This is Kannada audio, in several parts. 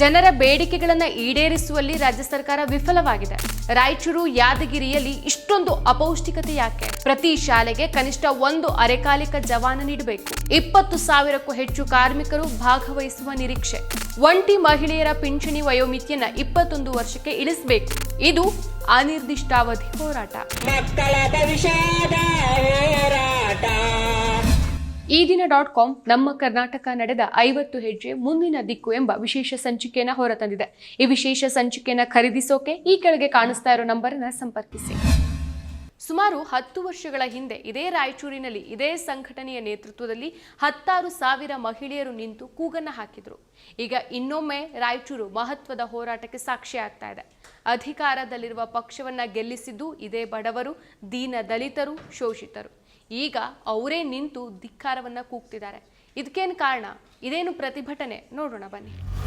ಜನರ ಬೇಡಿಕೆಗಳನ್ನು ಈಡೇರಿಸುವಲ್ಲಿ ರಾಜ್ಯ ಸರ್ಕಾರ ವಿಫಲವಾಗಿದೆ. ರಾಯಚೂರು, ಯಾದಗಿರಿಯಲ್ಲಿ ಇಷ್ಟೊಂದು ಅಪೌಷ್ಟಿಕತೆ ಯಾಕೆ? ಪ್ರತಿ ಶಾಲೆಗೆ ಕನಿಷ್ಠ ಒಂದು ಅರೆಕಾಲಿಕ ಜವಾನ ನೀಡಬೇಕು. ಇಪ್ಪತ್ತು ಸಾವಿರಕ್ಕೂ ಹೆಚ್ಚು ಕಾರ್ಮಿಕರು ಭಾಗವಹಿಸುವ ನಿರೀಕ್ಷೆ. ಒಂಟಿ ಮಹಿಳೆಯರ ಪಿಂಚಣಿ ವಯೋಮಿತಿಯನ್ನ ಇಪ್ಪತ್ತೊಂದು ವರ್ಷಕ್ಕೆ ಇಳಿಸಬೇಕು. ಇದು ಅನಿರ್ದಿಷ್ಟಾವಧಿ ಹೋರಾಟ. ಈ ದಿನ ಡಾಟ್ ಕಾಮ್ ನಮ್ಮ ಕರ್ನಾಟಕ ನಡೆದ ಐವತ್ತು ಹೆಜ್ಜೆ ಮುಂದಿನ ದಿಕ್ಕು ಎಂಬ ವಿಶೇಷ ಸಂಚಿಕೆಯನ್ನು ಹೊರತಂದಿದೆ. ಈ ವಿಶೇಷ ಸಂಚಿಕೆಯನ್ನು ಖರೀದಿಸೋಕೆ ಈ ಕೆಳಗೆ ಕಾಣಿಸ್ತಾ ಇರೋ ನಂಬರ್ನ ಸಂಪರ್ಕಿಸಿ. ಸುಮಾರು ಹತ್ತು ವರ್ಷಗಳ ಹಿಂದೆ ಇದೇ ರಾಯಚೂರಿನಲ್ಲಿ ಇದೇ ಸಂಘಟನೆಯ ನೇತೃತ್ವದಲ್ಲಿ ಹತ್ತಾರು ಸಾವಿರ ಮಹಿಳೆಯರು ನಿಂತು ಕೂಗನ್ನ ಹಾಕಿದ್ರು. ಈಗ ಇನ್ನೊಮ್ಮೆ ರಾಯಚೂರು ಮಹತ್ವದ ಹೋರಾಟಕ್ಕೆ ಸಾಕ್ಷಿ ಆಗ್ತಾ ಇದೆ. ಅಧಿಕಾರದಲ್ಲಿರುವ ಪಕ್ಷವನ್ನ ಗೆಲ್ಲಿಸಿದ್ದು ಇದೇ ಬಡವರು, ದೀನ ದಲಿತರು, ಶೋಷಿತರು. ಈಗ ಅವರೇ ನಿಂತು ಧಿಕ್ಕಾರವನ್ನು ಕೂಗ್ತಿದ್ದಾರೆ. ಇದಕ್ಕೇನು ಕಾರಣ? ಇದೇನು ಪ್ರತಿಭಟನೆ? ನೋಡೋಣ ಬನ್ನಿ.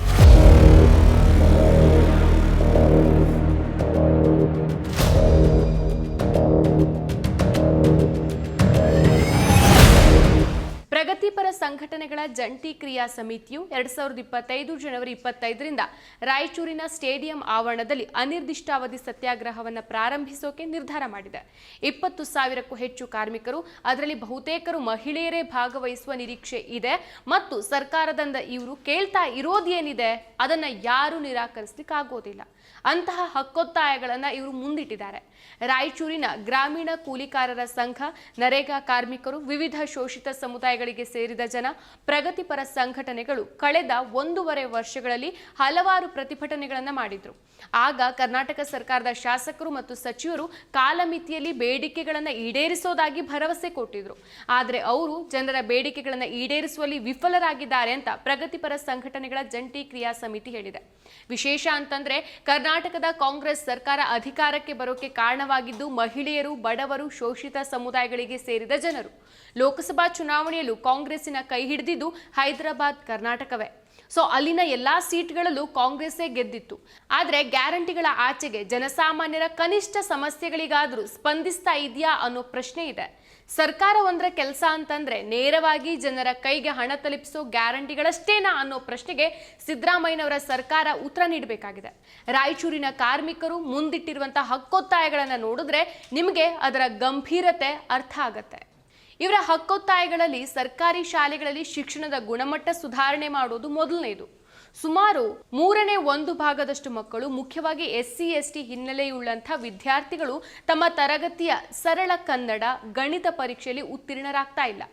ಸಂಘಟನೆಗಳ ಜಂಟಿ ಕ್ರಿಯಾ ಸಮಿತಿಯು ಎರಡ್ ಸಾವಿರದ ಇಪ್ಪತ್ತೈದು ಜನವರಿ ಇಪ್ಪತ್ತೈದರಿಂದ ರಾಯಚೂರಿನ ಸ್ಟೇಡಿಯಂ ಆವರಣದಲ್ಲಿ ಅನಿರ್ದಿಷ್ಟಾವಧಿ ಸತ್ಯಾಗ್ರಹವನ್ನು ಪ್ರಾರಂಭಿಸೋಕೆ ನಿರ್ಧಾರ ಮಾಡಿದೆ. ಇಪ್ಪತ್ತು ಸಾವಿರಕ್ಕೂ ಹೆಚ್ಚು ಕಾರ್ಮಿಕರು, ಅದರಲ್ಲಿ ಬಹುತೇಕರು ಮಹಿಳೆಯರೇ ಭಾಗವಹಿಸುವ ನಿರೀಕ್ಷೆ ಇದೆ ಮತ್ತು ಸರ್ಕಾರದಿಂದ ಇವರು ಕೇಳ್ತಾ ಇರೋದೇನಿದೆ ಅದನ್ನ ಯಾರೂ ನಿರಾಕರಿಸಲಿಕ್ಕಾಗೋದಿಲ್ಲ. ಅಂತಹ ಹಕ್ಕೊತ್ತಾಯಗಳನ್ನ ಇವರು ಮುಂದಿಟ್ಟಿದ್ದಾರೆ. ರಾಯಚೂರಿನ ಗ್ರಾಮೀಣ ಕೂಲಿಕಾರರ ಸಂಘ, ನರೇಗಾ ಕಾರ್ಮಿಕರು, ವಿವಿಧ ಶೋಷಿತ ಸಮುದಾಯಗಳಿಗೆ ಸೇರಿದ ಜನ, ಪ್ರಗತಿಪರ ಸಂಘಟನೆಗಳು ಕಳೆದ ಒಂದೂವರೆ ವರ್ಷಗಳಲ್ಲಿ ಹಲವಾರು ಪ್ರತಿಭಟನೆಗಳನ್ನು ಮಾಡಿದ್ರು. ಆಗ ಕರ್ನಾಟಕ ಸರ್ಕಾರದ ಶಾಸಕರು ಮತ್ತು ಸಚಿವರು ಕಾಲಮಿತಿಯಲ್ಲಿ ಬೇಡಿಕೆಗಳನ್ನು ಈಡೇರಿಸೋದಾಗಿ ಭರವಸೆ ಕೊಟ್ಟಿದ್ರು. ಆದರೆ ಅವರು ಜನರ ಬೇಡಿಕೆಗಳನ್ನು ಈಡೇರಿಸುವಲ್ಲಿ ವಿಫಲರಾಗಿದ್ದಾರೆ ಅಂತ ಪ್ರಗತಿಪರ ಸಂಘಟನೆಗಳ ಜಂಟಿ ಕ್ರಿಯಾ ಸಮಿತಿ ಹೇಳಿದೆ. ವಿಶೇಷ ಅಂತಂದ್ರೆ ಕರ್ನಾಟಕದ ಕಾಂಗ್ರೆಸ್ ಸರ್ಕಾರ ಅಧಿಕಾರಕ್ಕೆ ಬರೋಕೆ ಕಾರಣವಾಗಿದ್ದು, ಮಹಿಳೆಯರು, ಬಡವರು, ಶೋಷಿತ ಸಮುದಾಯಗಳಿಗೆ ಸೇರಿದ ಜನರು. ಲೋಕಸಭಾ ಚುನಾವಣೆಯಲ್ಲೂ ಕಾಂಗ್ರೆಸ್ಸಿನ ಕೈ ಹಿಡಿದಿದ್ದು ಹೈದರಾಬಾದ್, ಕರ್ನಾಟಕವೇ. ಸೊ, ಅಲ್ಲಿನ ಎಲ್ಲಾ ಸೀಟ್ಗಳಲ್ಲೂ ಕಾಂಗ್ರೆಸ್ಸೇ ಗೆದ್ದಿತ್ತು. ಆದರೆ ಗ್ಯಾರಂಟಿಗಳ ಆಚೆಗೆ ಜನಸಾಮಾನ್ಯರ ಕನಿಷ್ಠ ಸಮಸ್ಯೆಗಳಿಗಾದರೂ ಸ್ಪಂದಿಸ್ತಾ ಇದೆಯಾ ಅನ್ನೋ ಪ್ರಶ್ನೆ ಇದೆ. ಸರ್ಕಾರ ಒಂದರ ಕೆಲಸ ಅಂತಂದ್ರೆ ನೇರವಾಗಿ ಜನರ ಕೈಗೆ ಹಣ ತಲುಪಿಸೋ ಗ್ಯಾರಂಟಿಗಳಷ್ಟೇನಾ ಅನ್ನೋ ಪ್ರಶ್ನೆಗೆ ಸಿದ್ದರಾಮಯ್ಯನವರ ಸರ್ಕಾರ ಉತ್ತರ ನೀಡಬೇಕಾಗಿದೆ. ರಾಯಚೂರಿನ ಕಾರ್ಮಿಕರು ಮುಂದಿಟ್ಟಿರುವಂತಹ ಹಕ್ಕೊತ್ತಾಯಗಳನ್ನು ನೋಡಿದ್ರೆ ನಿಮಗೆ ಅದರ ಗಂಭೀರತೆ ಅರ್ಥ ಆಗತ್ತೆ. ಇವರ ಹಕ್ಕೊತ್ತಾಯಗಳಲ್ಲಿ ಸರ್ಕಾರಿ ಶಾಲೆಗಳಲ್ಲಿ ಶಿಕ್ಷಣದ ಗುಣಮಟ್ಟ ಸುಧಾರಣೆ ಮಾಡೋದು ಮೊದಲನೇದು. ಸುಮಾರು ಮೂರನೇ ಒಂದು ಭಾಗದಷ್ಟು ಮಕ್ಕಳು, ಮುಖ್ಯವಾಗಿ ಎಸ್ ಸಿ ಎಸ್ ಟಿ ಹಿನ್ನೆಲೆಯುಳ್ಳಂಥ ವಿದ್ಯಾರ್ಥಿಗಳು ತಮ್ಮ ತರಗತಿಯ ಸರಳ ಕನ್ನಡ ಗಣಿತ ಪರೀಕ್ಷೆಯಲ್ಲಿ ಉತ್ತೀರ್ಣರಾಗ್ತಾ ಇಲ್ಲ.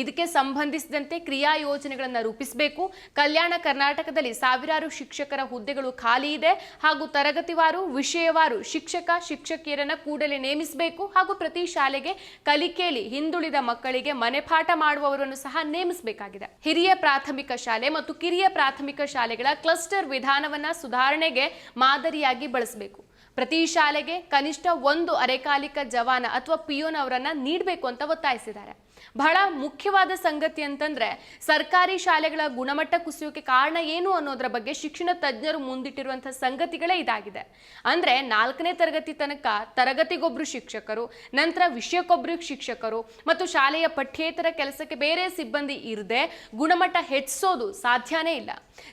ಇದಕ್ಕೆ ಸಂಬಂಧಿಸಿದಂತೆ ಕ್ರಿಯಾ ಯೋಜನೆಗಳನ್ನು ರೂಪಿಸಬೇಕು. ಕಲ್ಯಾಣ ಕರ್ನಾಟಕದಲ್ಲಿ ಸಾವಿರಾರು ಶಿಕ್ಷಕರ ಹುದ್ದೆಗಳು ಖಾಲಿ ಇದೆ ಹಾಗೂ ತರಗತಿವಾರು, ವಿಷಯವಾರು ಶಿಕ್ಷಕ, ಶಿಕ್ಷಕಿಯರನ್ನ ಕೂಡಲೇ ನೇಮಿಸಬೇಕು ಹಾಗೂ ಪ್ರತಿ ಶಾಲೆಗೆ ಕಲಿಕೆಯಲ್ಲಿ ಹಿಂದುಳಿದ ಮಕ್ಕಳಿಗೆ ಮನೆಪಾಠ ಮಾಡುವವರನ್ನು ಸಹ ನೇಮಿಸಬೇಕಾಗಿದೆ. ಹಿರಿಯ ಪ್ರಾಥಮಿಕ ಶಾಲೆ ಮತ್ತು ಕಿರಿಯ ಪ್ರಾಥಮಿಕ ಶಾಲೆಗಳ ಕ್ಲಸ್ಟರ್ ವಿಧಾನವನ್ನ ಸುಧಾರಣೆಗೆ ಮಾದರಿಯಾಗಿ ಬಳಸಬೇಕು. ಪ್ರತಿ ಶಾಲೆಗೆ ಕನಿಷ್ಠ ಒಂದು ಅರೆಕಾಲಿಕ ಜವಾನ ಅಥವಾ ಪಿಯೋನ್ ಅವರನ್ನ ನೀಡಬೇಕು ಅಂತ ಒತ್ತಾಯಿಸಿದ್ದಾರೆ. ಬಹಳ ಮುಖ್ಯವಾದ ಸಂಗತಿ ಅಂತಂದ್ರೆ ಸರ್ಕಾರಿ ಶಾಲೆಗಳ ಗುಣಮಟ್ಟ ಕುಸಿಯೋಕೆ ಕಾರಣ ಏನು ಅನ್ನೋದ್ರ ಬಗ್ಗೆ ಶಿಕ್ಷಣ ತಜ್ಞರು ಮುಂದಿಟ್ಟಿರುವಂತಹ ಸಂಗತಿಗಳೇ ಇದಾಗಿದೆ. ಅಂದ್ರೆ ನಾಲ್ಕನೇ ತರಗತಿ ತನಕ ತರಗತಿಗೊಬ್ರು ಶಿಕ್ಷಕರು, ನಂತರ ವಿಷಯಕ್ಕೊಬ್ರು ಶಿಕ್ಷಕರು ಮತ್ತು ಶಾಲೆಯ ಪಠ್ಯೇತರ ಕೆಲಸಕ್ಕೆ ಬೇರೆ ಸಿಬ್ಬಂದಿ ಇರದೆ ಗುಣಮಟ್ಟ ಹೆಚ್ಚಿಸೋದು ಸಾಧ್ಯನೇ ಇಲ್ಲ.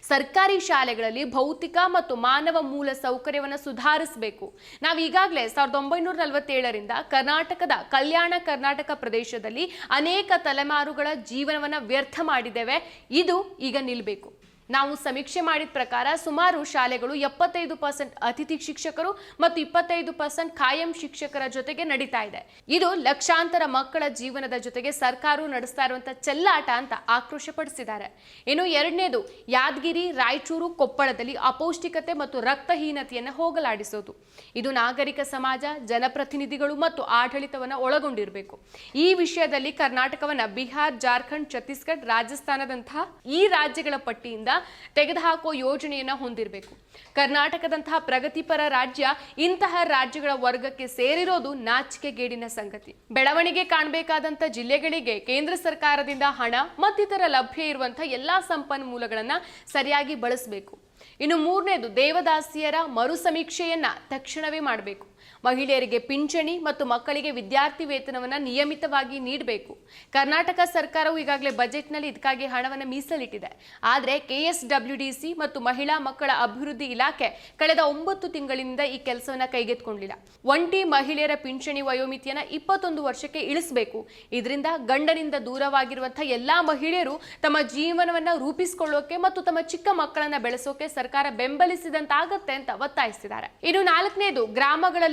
ಸರ್ಕಾರಿ ಶಾಲೆಗಳಲ್ಲಿ ಭೌತಿಕ ಮತ್ತು ಮಾನವ ಮೂಲ ಸೌಕರ್ಯವನ್ನು ಸುಧಾರಿಸಬೇಕು. ನಾವು ಈಗಾಗಲೇ ಸಾವಿರದ ಒಂಬೈನೂರ ನಲವತ್ತೇಳರಿಂದ ಕರ್ನಾಟಕದ ಕಲ್ಯಾಣ ಕರ್ನಾಟಕ ಪ್ರದೇಶದಲ್ಲಿ ಅನೇಕ ತಲೆಮಾರುಗಳ ಜೀವನವನ್ನು ವ್ಯರ್ಥ ಮಾಡಿದ್ದೇವೆ. ಇದು ಈಗ ನಿಲ್ಲಬೇಕು ನಾವು ಸಮೀಕ್ಷೆ ಮಾಡಿದ ಪ್ರಕಾರ ಸುಮಾರು ಶಾಲೆಗಳು ಎಪ್ಪತ್ತೈದು ಪರ್ಸೆಂಟ್ ಅತಿಥಿ ಶಿಕ್ಷಕರು ಮತ್ತು ಇಪ್ಪತ್ತೈದು ಪರ್ಸೆಂಟ್ ಕಾಯಂ ಶಿಕ್ಷಕರ ಜೊತೆಗೆ ನಡೀತಾ ಇದೆ. ಇದು ಲಕ್ಷಾಂತರ ಮಕ್ಕಳ ಜೀವನದ ಜೊತೆಗೆ ಸರ್ಕಾರವು ನಡೆಸ್ತಾ ಇರುವಂತಹ ಚೆಲ್ಲಾಟ ಅಂತ ಆಕ್ರೋಶಪಡಿಸಿದ್ದಾರೆ. ಇನ್ನು ಎರಡನೇದು, ಯಾದಗಿರಿ, ರಾಯಚೂರು, ಕೊಪ್ಪಳದಲ್ಲಿ ಅಪೌಷ್ಟಿಕತೆ ಮತ್ತು ರಕ್ತಹೀನತೆಯನ್ನು ಹೋಗಲಾಡಿಸೋದು. ಇದು ನಾಗರಿಕ ಸಮಾಜ, ಜನಪ್ರತಿನಿಧಿಗಳು ಮತ್ತು ಆಡಳಿತವನ್ನು ಒಳಗೊಂಡಿರಬೇಕು. ಈ ವಿಷಯದಲ್ಲಿ ಕರ್ನಾಟಕವನ್ನ ಬಿಹಾರ್, ಜಾರ್ಖಂಡ್, ಛತ್ತೀಸ್ಗಢ ರಾಜಸ್ಥಾನದಂತಹ ಈ ರಾಜ್ಯಗಳ ಪಟ್ಟಿಯಿಂದ ತೆಗೆದುಹಾಕುವ ಯೋಜನೆಯನ್ನು ಹೊಂದಿರಬೇಕು. ಕರ್ನಾಟಕದಂತಹ ಪ್ರಗತಿಪರ ರಾಜ್ಯ ಇಂತಹ ರಾಜ್ಯಗಳ ವರ್ಗಕ್ಕೆ ಸೇರಿರೋದು ನಾಚಿಕೆಗೇಡಿನ ಸಂಗತಿ. ಬೆಳವಣಿಗೆ ಕಾಣಬೇಕಾದಂತ ಜಿಲ್ಲೆಗಳಿಗೆ ಕೇಂದ್ರ ಸರ್ಕಾರದಿಂದ ಹಣ, ಮತ್ತಿತರ ಲಭ್ಯ ಇರುವಂತಹ ಎಲ್ಲಾ ಸಂಪನ್ಮೂಲಗಳನ್ನ ಸರಿಯಾಗಿ ಬಳಸಬೇಕು. ಇನ್ನು ಮೂರನೇದು ದೇವದಾಸಿಯರ ಮರು ಸಮೀಕ್ಷೆಯನ್ನ ತಕ್ಷಣವೇ ಮಾಡಬೇಕು. ಮಹಿಳೆಯರಿಗೆ ಪಿಂಚಣಿ ಮತ್ತು ಮಕ್ಕಳಿಗೆ ವಿದ್ಯಾರ್ಥಿ ವೇತನವನ್ನು ನಿಯಮಿತವಾಗಿ ನೀಡಬೇಕು. ಕರ್ನಾಟಕ ಸರ್ಕಾರವು ಈಗಾಗಲೇ ಬಜೆಟ್ನಲ್ಲಿ ಇದಕ್ಕಾಗಿ ಹಣವನ್ನು ಮೀಸಲಿಟ್ಟಿದೆ. ಆದರೆ ಕೆಎಸ್ಡಬ್ಲ್ಯೂಡಿಸಿ ಮತ್ತು ಮಹಿಳಾ ಮಕ್ಕಳ ಅಭಿವೃದ್ಧಿ ಇಲಾಖೆ ಕಳೆದ ಒಂಬತ್ತು ತಿಂಗಳಿಂದ ಈ ಕೆಲಸವನ್ನ ಕೈಗೆತ್ತಿಕೊಂಡಿಲ್ಲ. ಒಂಟಿ ಮಹಿಳೆಯರ ಪಿಂಚಣಿ ವಯೋಮಿತಿಯನ್ನ ಇಪ್ಪತ್ತೊಂದು ವರ್ಷಕ್ಕೆ ಇಳಿಸಬೇಕು. ಇದರಿಂದ ಗಂಡನಿಂದ ದೂರವಾಗಿರುವಂತಹ ಎಲ್ಲಾ ಮಹಿಳೆಯರು ತಮ್ಮ ಜೀವನವನ್ನ ರೂಪಿಸಿಕೊಳ್ಳೋಕೆ ಮತ್ತು ತಮ್ಮ ಚಿಕ್ಕ ಮಕ್ಕಳನ್ನ ಬೆಳೆಸೋಕೆ ಸರ್ಕಾರ ಬೆಂಬಲಿಸಿದಂತಾಗತ್ತೆ ಅಂತ ಒತ್ತಾಯಿಸಿದ್ದಾರೆ. ಇನ್ನು ನಾಲ್ಕನೇದು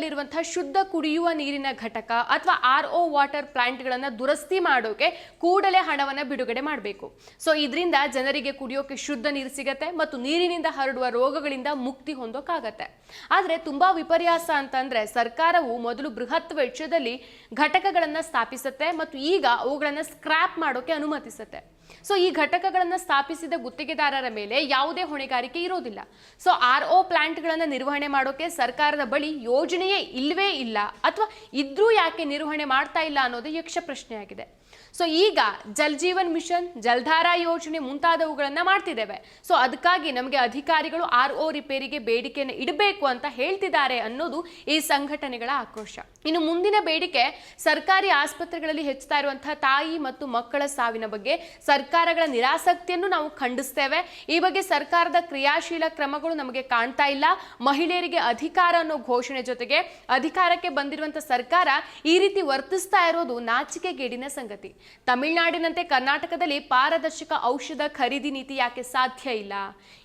ಗ್ರಾಮಗಳಲ್ಲಿರುವಂತಹ ಶುದ್ಧ ಕುಡಿಯುವ ನೀರಿನ ಘಟಕ ಅಥವಾ ಆರ್ ಒ ವಾಟರ್ ಪ್ಲಾಂಟ್ಗಳನ್ನ ದುರಸ್ತಿ ಮಾಡೋಕೆ ಕೂಡಲೇ ಹಣವನ್ನು ಬಿಡುಗಡೆ ಮಾಡಬೇಕು. ಸೊ, ಇದರಿಂದ ಜನರಿಗೆ ಕುಡಿಯೋಕೆ ಶುದ್ಧ ನೀರು ಸಿಗತ್ತೆ ಮತ್ತು ನೀರಿನಿಂದ ಹರಡುವ ರೋಗಗಳಿಂದ ಮುಕ್ತಿ ಹೊಂದೋಕ್ಕಾಗತ್ತೆ ಆದರೆ ತುಂಬಾ ವಿಪರ್ಯಾಸ ಅಂತಂದ್ರೆ ಸರ್ಕಾರವು ಮೊದಲು ಬೃಹತ್ ವೆಚ್ಚದಲ್ಲಿ ಘಟಕಗಳನ್ನ ಸ್ಥಾಪಿಸುತ್ತೆ ಮತ್ತು ಈಗ ಅವುಗಳನ್ನ ಸ್ಕ್ರಾಪ್ ಮಾಡೋಕೆ ಅನುಮತಿಸುತ್ತೆ. ಸೊ ಈ ಘಟಕಗಳನ್ನು ಸ್ಥಾಪಿಸಿದ ಗುತ್ತಿಗೆದಾರರ ಮೇಲೆ ಯಾವುದೇ ಹೊಣೆಗಾರಿಕೆ ಇರೋದಿಲ್ಲ. ಸೊ ಆರ್ ಒ ಪ್ಲಾಂಟ್ಗಳನ್ನು ನಿರ್ವಹಣೆ ಮಾಡೋಕೆ ಸರ್ಕಾರದ ಬಳಿ ಯೋಜನೆಯೇ ಇಲ್ಲವೇ ಇಲ್ಲ. ಅಥವಾ ಇದ್ರೂ ಯಾಕೆ ನಿರ್ವಹಣೆ ಮಾಡ್ತಾ ಇಲ್ಲ ಅನ್ನೋದು ಯಕ್ಷ ಪ್ರಶ್ನೆಯಾಗಿದೆ. ಸೊ ಈಗ ಜಲ್ ಜೀವನ್ ಮಿಷನ್, ಜಲ್ಧಾರಾ ಯೋಜನೆ ಮುಂತಾದವುಗಳನ್ನ ಮಾಡ್ತಿದ್ದೇವೆ. ಸೊ ಅದಕ್ಕಾಗಿ ನಮಗೆ ಅಧಿಕಾರಿಗಳು ಆರ್ ಓ ರಿಪೇರಿಗೆ ಬೇಡಿಕೆಯನ್ನು ಇಡಬೇಕು ಅಂತ ಹೇಳ್ತಿದ್ದಾರೆ ಅನ್ನೋದು ಈ ಸಂಘಟನೆಗಳ ಆಕ್ರೋಶ. ಇನ್ನು ಮುಂದಿನ ಬೇಡಿಕೆ, ಸರ್ಕಾರಿ ಆಸ್ಪತ್ರೆಗಳಲ್ಲಿ ಹೆಚ್ಚುತ್ತಾ ಇರುವಂತಹ ತಾಯಿ ಮತ್ತು ಮಕ್ಕಳ ಸಾವಿನ ಬಗ್ಗೆ ಸರ್ಕಾರಗಳ ನಿರಾಸಕ್ತಿಯನ್ನು ನಾವು ಖಂಡಿಸ್ತೇವೆ. ಈ ಬಗ್ಗೆ ಸರ್ಕಾರದ ಕ್ರಿಯಾಶೀಲ ಕ್ರಮಗಳು ನಮಗೆ ಕಾಣ್ತಾ ಇಲ್ಲ. ಮಹಿಳೆಯರಿಗೆ ಅಧಿಕಾರ ಅನ್ನೋ ಘೋಷಣೆ ಜೊತೆಗೆ ಅಧಿಕಾರಕ್ಕೆ ಬಂದಿರುವಂತಹ ಸರ್ಕಾರ ಈ ರೀತಿ ವರ್ತಿಸ್ತಾ ಇರೋದು ನಾಚಿಕೆಗೇಡಿನ ಸಂಗತಿ. ತಮಿಳುನಾಡಿನಂತೆ ಕರ್ನಾಟಕದಲ್ಲಿ ಪಾರದರ್ಶಕ ಔಷಧ ಖರೀದಿ ನೀತಿ ಯಾಕೆ ಸಾಧ್ಯ ಇಲ್ಲ?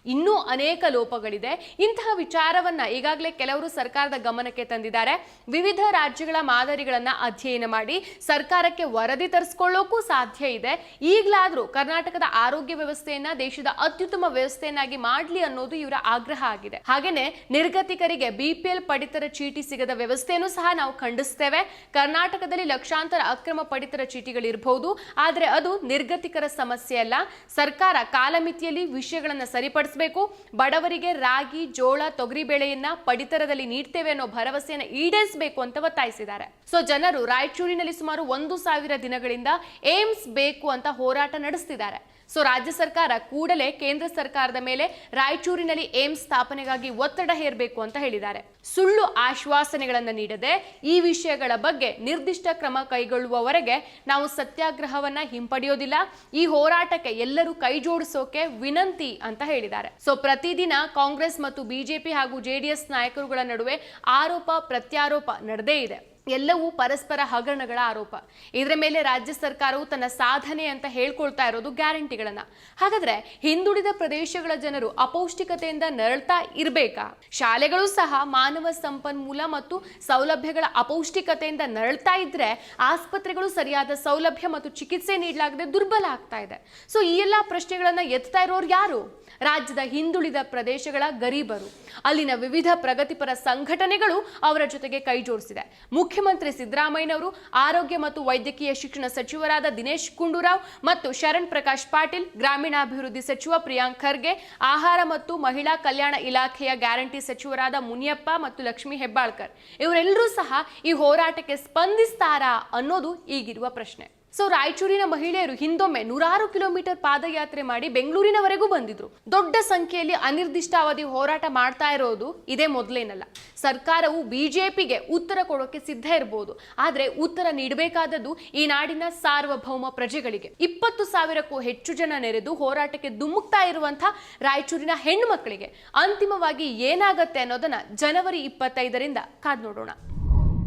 ಇನ್ನೂ ಅನೇಕ ಲೋಪಗಳಿದೆ. ಇಂತಹ ವಿಚಾರವನ್ನ ಈಗಾಗಲೇ ಕೆಲವರು ಸರ್ಕಾರದ ಗಮನಕ್ಕೆ ತಂದಿದ್ದಾರೆ. ವಿವಿಧ ರಾಜ್ಯಗಳ ಮಾದರಿಗಳನ್ನ ಅಧ್ಯಯನ ಮಾಡಿ ಸರ್ಕಾರಕ್ಕೆ ವರದಿ ತರಿಸ್ಕೊಳ್ಳೋಕ್ಕೂ ಸಾಧ್ಯ ಇದೆ. ಈಗಲಾದರೂ ಕರ್ನಾಟಕದ ಆರೋಗ್ಯ ವ್ಯವಸ್ಥೆಯನ್ನ ದೇಶದ ಅತ್ಯುತ್ತಮ ವ್ಯವಸ್ಥೆಯನ್ನಾಗಿ ಮಾಡಲಿ ಅನ್ನೋದು ಇವರ ಆಗ್ರಹ ಆಗಿದೆ. ಹಾಗೇನೆ ನಿರ್ಗತಿಕರಿಗೆ ಬಿಪಿಎಲ್ ಪಡಿತರ ಚೀಟಿ ಸಿಗದ ವ್ಯವಸ್ಥೆಯನ್ನು ಸಹ ನಾವು ಖಂಡಿಸ್ತೇವೆ. ಕರ್ನಾಟಕದಲ್ಲಿ ಲಕ್ಷಾಂತರ ಅಕ್ರಮ ಪಡಿತರ ಚೀಟಿಗಳಿರಬಹುದು ಆದರೆ ಅದು ನಿರ್ಗತಿಕರ ಸಮಸ್ಯೆ ಅಲ್ಲ. ಸರ್ಕಾರ ಕಾಲಮಿತಿಯಲ್ಲಿ ವಿಷಯಗಳನ್ನು ಸರಿಪಡಿಸಬೇಕು ಬಡವರಿಗೆ ರಾಗಿ, ಜೋಳ, ತೊಗರಿ ಬೆಳೆಯನ್ನ ಪಡಿತರದಲ್ಲಿ ನೀಡ್ತೇವೆ ಅನ್ನೋ ಭರವಸೆಯನ್ನು ಈಡೇರಿಸಬೇಕು ಅಂತ ಒತ್ತಾಯಿಸಿದ್ದಾರೆ. ಸೊ ಜನರು ರಾಯಚೂರಿನಲ್ಲಿ ಸುಮಾರು ಒಂದು ಸಾವಿರ ದಿನಗಳಿಂದ ಏಮ್ಸ್ ಬೇಕು ಅಂತ ಹೋರಾಟ ನಡೆಸ್ತಿದ್ದಾರೆ. ಸೊ ರಾಜ್ಯ ಸರ್ಕಾರ ಕೂಡಲೇ ಕೇಂದ್ರ ಸರ್ಕಾರದ ಮೇಲೆ ರಾಯಚೂರಿನಲ್ಲಿ ಏಮ್ಸ್ ಸ್ಥಾಪನೆಗಾಗಿ ಒತ್ತಡ ಹೇರಬೇಕು ಅಂತ ಹೇಳಿದ್ದಾರೆ. ಸುಳ್ಳು ಆಶ್ವಾಸನೆಗಳನ್ನು ನೀಡದೆ ಈ ವಿಷಯಗಳ ಬಗ್ಗೆ ನಿರ್ದಿಷ್ಟ ಕ್ರಮ ಕೈಗೊಳ್ಳುವವರೆಗೆ ನಾವು ಸತ್ಯಾಗ್ರಹವನ್ನ ಹಿಂಪಡೆಯೋದಿಲ್ಲ. ಈ ಹೋರಾಟಕ್ಕೆ ಎಲ್ಲರೂ ಕೈಜೋಡಿಸೋಕೆ ವಿನಂತಿ ಅಂತ ಹೇಳಿದ್ದಾರೆ. ಸೊ ಪ್ರತಿದಿನ ಕಾಂಗ್ರೆಸ್ ಮತ್ತು ಬಿಜೆಪಿ ಹಾಗೂ ಜೆಡಿಎಸ್ ನಾಯಕರುಗಳ ನಡುವೆ ಆರೋಪ ಪ್ರತ್ಯಾರೋಪ ನಡೆದೇ ಇದೆ. ಎಲ್ಲವೂ ಪರಸ್ಪರ ಹಗರಣಗಳ ಆರೋಪ. ಇದರ ಮೇಲೆ ರಾಜ್ಯ ಸರ್ಕಾರವು ತನ್ನ ಸಾಧನೆ ಅಂತ ಹೇಳ್ಕೊಳ್ತಾ ಇರೋದು ಗ್ಯಾರಂಟಿಗಳನ್ನ. ಹಾಗಾದ್ರೆ ಹಿಂದುಳಿದ ಪ್ರದೇಶಗಳ ಜನರು ಅಪೌಷ್ಟಿಕತೆಯಿಂದ ನರಳ್ತಾ ಇರಬೇಕಾ? ಶಾಲೆಗಳು ಸಹ ಮಾನವ ಸಂಪನ್ಮೂಲ ಮತ್ತು ಸೌಲಭ್ಯಗಳ ಅಪೌಷ್ಟಿಕತೆಯಿಂದ ನರಳ್ತಾ ಇದ್ರೆ ಆಸ್ಪತ್ರೆಗಳು ಸರಿಯಾದ ಸೌಲಭ್ಯ ಮತ್ತು ಚಿಕಿತ್ಸೆ ನೀಡಲಾಗದೆ ದುರ್ಬಲ ಆಗ್ತಾ ಇದೆ. ಸೊ ಈ ಎಲ್ಲ ಪ್ರಶ್ನೆಗಳನ್ನ ಎತ್ತಾ ಇರೋರು ಯಾರು? ರಾಜ್ಯದ ಹಿಂದುಳಿದ ಪ್ರದೇಶಗಳ ಗರೀಬರು. ಅಲ್ಲಿನ ವಿವಿಧ ಪ್ರಗತಿಪರ ಸಂಘಟನೆಗಳು ಅವರ ಜೊತೆಗೆ ಕೈ ಜೋಡಿಸಿದೆ ಮುಖ್ಯಮಂತ್ರಿ ಸಿದ್ದರಾಮಯ್ಯನವರು ಆರೋಗ್ಯ ಮತ್ತು ವೈದ್ಯಕೀಯ ಶಿಕ್ಷಣ ಸಚಿವರಾದ ದಿನೇಶ್ ಗುಂಡೂರಾವ್ ಮತ್ತು ಶರಣ್ ಪ್ರಕಾಶ್ ಪಾಟೀಲ್, ಗ್ರಾಮೀಣಾಭಿವೃದ್ಧಿ ಸಚಿವ ಪ್ರಿಯಾಂಕ್ ಖರ್ಗೆ, ಆಹಾರ ಮತ್ತು ಮಹಿಳಾ ಕಲ್ಯಾಣ ಇಲಾಖೆಯ ಗ್ಯಾರಂಟಿ ಸಚಿವರಾದ ಮುನಿಯಪ್ಪ ಮತ್ತು ಲಕ್ಷ್ಮೀ ಹೆಬ್ಬಾಳ್ಕರ್. ಇವರೆಲ್ಲರೂ ಸಹ ಈ ಹೋರಾಟಕ್ಕೆ ಸ್ಪಂದಿಸ್ತಾರಾ ಅನ್ನೋದು ಈಗಿರುವ ಪ್ರಶ್ನೆ. ಸೊ ರಾಯಚೂರಿನ ಮಹಿಳೆಯರು ಹಿಂದೊಮ್ಮೆ ನೂರಾರು ಕಿಲೋಮೀಟರ್ ಪಾದಯಾತ್ರೆ ಮಾಡಿ ಬೆಂಗಳೂರಿನವರೆಗೂ ಬಂದಿದ್ರು. ದೊಡ್ಡ ಸಂಖ್ಯೆಯಲ್ಲಿ ಅನಿರ್ದಿಷ್ಟಾವಧಿ ಹೋರಾಟ ಮಾಡ್ತಾ ಇರೋದು ಇದೇ ಮೊದಲೇನಲ್ಲ. ಸರ್ಕಾರವು ಬಿಜೆಪಿಗೆ ಉತ್ತರ ಕೊಡೋಕೆ ಸಿದ್ಧ ಇರಬಹುದು ಆದ್ರೆ ಉತ್ತರ ನೀಡಬೇಕಾದದ್ದು ಈ ನಾಡಿನ ಸಾರ್ವಭೌಮ ಪ್ರಜೆಗಳಿಗೆ. ಇಪ್ಪತ್ತು ಸಾವಿರಕ್ಕೂ ಹೆಚ್ಚು ಜನ ನೆರೆದು ಹೋರಾಟಕ್ಕೆ ದುಮುಕ್ತಾ ಇರುವಂತಹ ರಾಯಚೂರಿನ ಹೆಣ್ಣು ಮಕ್ಕಳಿಗೆ ಅಂತಿಮವಾಗಿ ಏನಾಗತ್ತೆ ಅನ್ನೋದನ್ನ ಜನವರಿ ಇಪ್ಪತ್ತೈದರಿಂದ ಕಾದ್ ನೋಡೋಣ.